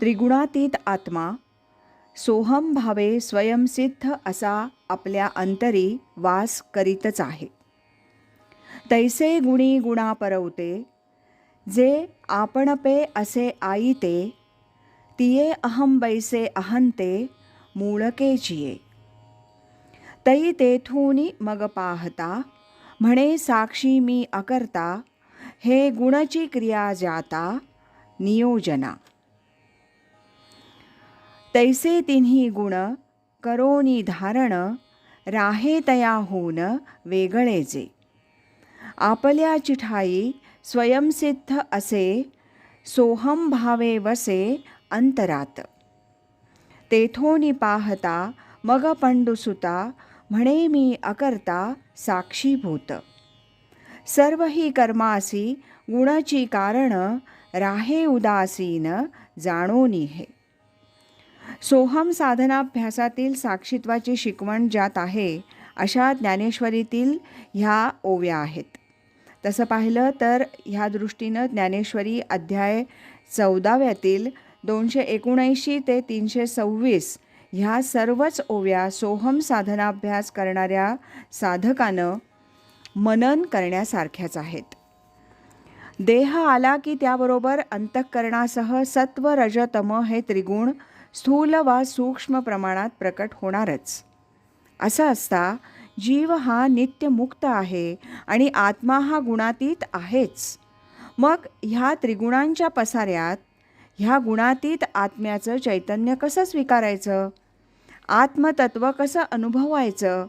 त्रिगुणातीत आत्मा सोहम भावे स्वयंसिद्ध असा आपल्या अंतरी वास करीतच आहे. तैसे गुणी गुणा परवते जे आपणपे असे आईते तिये अहम बैसे अहंते मूळके जिये. तई तेथूनी मग पाहता म्हणे साक्षी मी अकर्ता हे गुणची क्रिया जाता नियोजना. तैसे तिन्ही गुण करोनी धारण राहे तया होऊन वेगळेचे आपल्या चिठाई स्वयंसिद्ध असे सोहम भावे वसे अंतरात. तेथोनी पाहता मग पंडुसुता म्हणे मी अकर्ता साक्षीभूत. सर्व ही कर्मासी गुणाची कारण राहे उदासीन जाणोनी हे. सोहम साधनाभ्यासातील साक्षित्वाची शिकवण ज्यात आहे अशा ज्ञानेश्वरीतील ह्या ओव्या आहेत. तसं पाहिलं तर ह्या दृष्टीनं ज्ञानेश्वरी अध्याय चौदाव्यातील दोनशे एकोणऐंशी ते तीनशे सव्वीस ह्या सर्वच ओव्या सोहम साधनाभ्यास करणाऱ्या साधकानं मनन करण्यासारख्याच आहेत. देह आला की त्याबरोबर अंतःकरणासह सत्व रजतम हे त्रिगुण स्थूल वा सूक्ष्म प्रमाणात प्रकट होणारच. असं असता जीव हा नित्यमुक्त आहे आणि आत्मा हा गुणातीत आहेच. मग ह्या त्रिगुणांच्या पसाऱ्यात ह्या गुणातीत आत्म्याचं चैतन्य कसं स्वीकारायचं? आत्मतत्व कसं अनुभवायचं?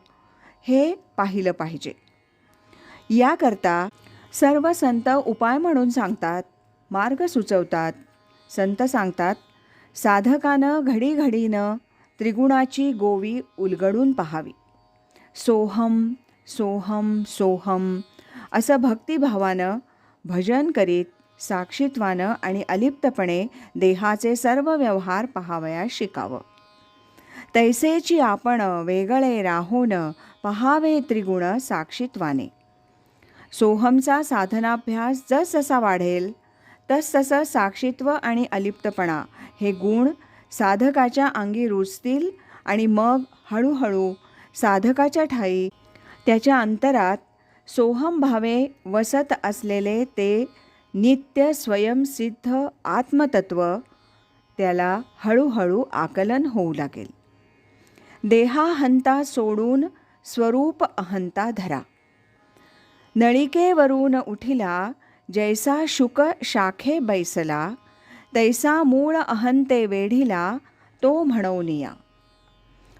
हे पाहिलं पाहिजे. याकरता सर्व संत उपाय म्हणून सांगतात मार्ग सुचवतात. संत सांगतात साधकानं घडीघडीनं त्रिगुणाची गोवी उलगडून पहावी. सोहम सोहम सोहम असं भक्तिभावानं भजन करीत साक्षीत्वानं आणि अलिप्तपणे देहाचे सर्व व्यवहार पहावयास शिकावं. तैसेची आपण वेगळे राहून पहावे त्रिगुण साक्षीत्वाने. सोहमचा साधनाभ्यास जसजसा वाढेल तसतसं साक्षीत्व आणि अलिप्तपणा हे गुण साधकाच्या अंगी रुजतील आणि मग हळूहळू साधकाच्या ठाई त्याच्या अंतरात सोहम भावे वसत असलेले ते नित्य स्वयंसिद्ध आत्मतत्व त्याला हळूहळू आकलन होऊ लागेल. देहाहंता सोडून स्वरूप अहंता धरा. नळिकेवरून उठिला जैसा शुक शाखे बैसला तैसा मूळ अहंते वेढिला तो म्हणवनिया.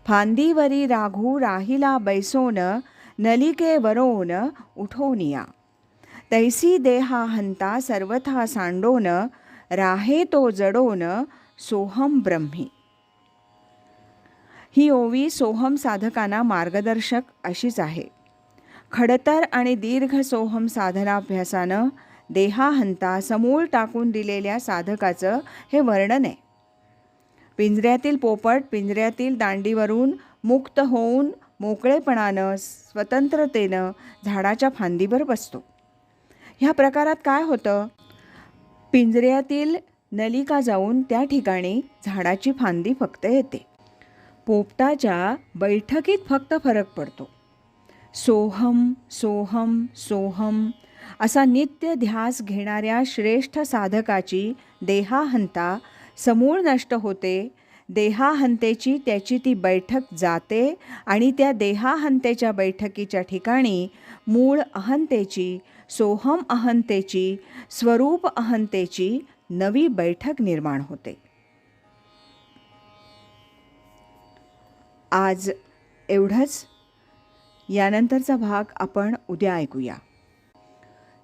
फांदीवरी राघू राहिला बैसोन नलिकेवरोन उठोनिया. तैसी देहा हंता सर्वथा सांडोन राहे तो जडोन सोहम ब्रह्मी. ही ओवी सोहम साधकांना मार्गदर्शक अशीच आहे. खडतर आणि दीर्घ सोहम साधनाभ्यासानं देहाहंता समूळ टाकून दिलेल्या साधकाचं हे वर्णन आहे. पिंजऱ्यातील पोपट पिंजऱ्यातील दांडीवरून मुक्त होऊन मोकळेपणानं स्वतंत्रतेनं झाडाच्या फांदीवर बसतो. ह्या प्रकारात काय होतं? पिंजऱ्यातील नलिका जाऊन त्या ठिकाणी झाडाची फांदी फक्त येते. पोपटाच्या बैठकीत फक्त फरक पडतो. सोहम सोहम सोहम असा नित्य ध्यास घेणाऱ्या श्रेष्ठ साधकाची देहाहंता समूळ नष्ट होते. देहाहंतेची त्याची ती बैठक जाते आणि त्या देहाहंतेच्या बैठकीच्या ठिकाणी मूळ अहंतेची सोहम अहंतेची स्वरूप अहंतेची नवी बैठक निर्माण होते. आज एवढंच. यानंतरचा भाग आपण उद्या ऐकूया.